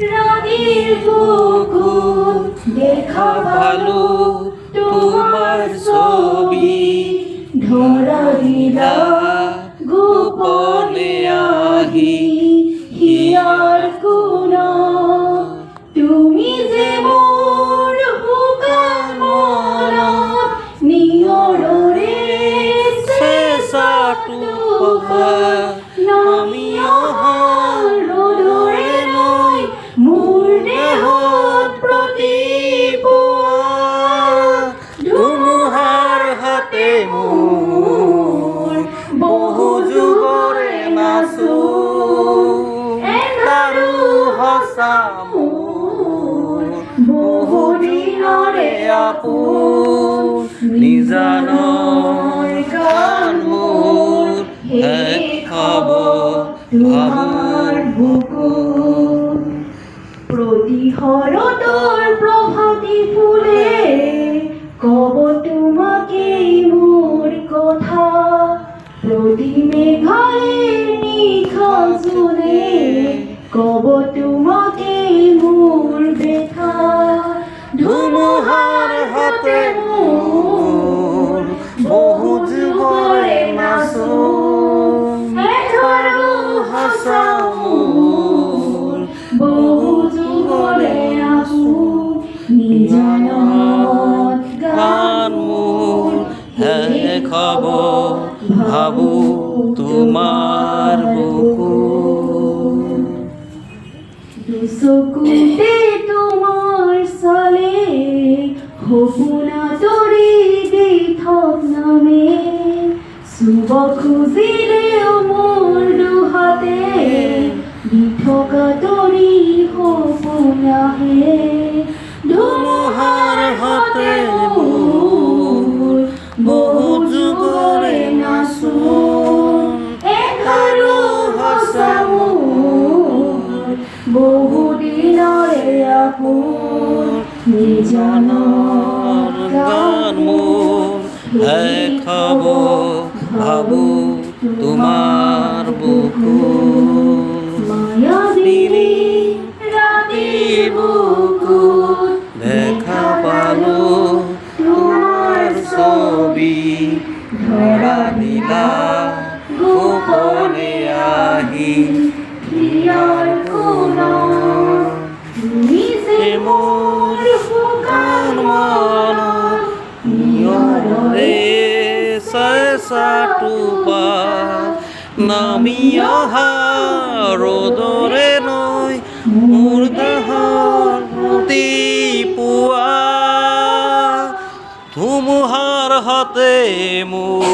রানীর বুকুর দেখা ভালো তোমার ছবি। ধরা দিলা গোপনে আহি হিয়ার কোনা। তুমি যে মোর হুকার মনত নিয়ৰৰে চেঁচাটো নাচো তাৰো সঁচা মোৰ বহু দিনৰে আপোন নিজানৰ গান মোৰ এক খাব তোমাৰ বুকুত প্ৰতিহৰতৰ ফুলে কব তোমাকেই মোৰ কথা। মেঘাই নিশা জোনে কব তোমাকেই মোৰ বেথা ধুমুহাৰ হাতে মোৰ বহু যুগৰে আছো নিজানত গান শেষ হ'ব ভাবো তোমার বুকু দুচকুতে তোমার সলে সপোনা তৰি দি থক নামে। চুব খুজিলেও মোৰ আপোন নিজানৰ গান শেষ হ'ব ভাবো তোমাৰ বুকু মায়াবিনী ৰাতিৰ বুকুত দেখা পালো তোমাৰ ছবি। ধৰা দিলা গোপনে আহি হিয়াৰ কোণত তুমি যে মোৰ শুকান মনত নিয়ৰে চেঁচাটো পা নামি অহা ৰ'দৰে নৈ মোৰ দেহৰ ৰাতিপুৱা ধুমুহাৰ হাতে মোৰ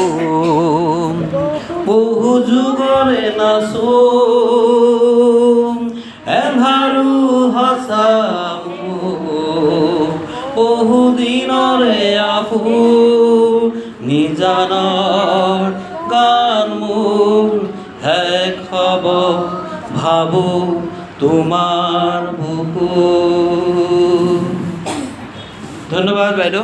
বহু যুগৰে নাচো বহু আফু নিজান নিজানৰ গান মোৰ শেষ হ'ব ভাবো তোমাৰ বুকু। ধন্যবাদ বাইদেউ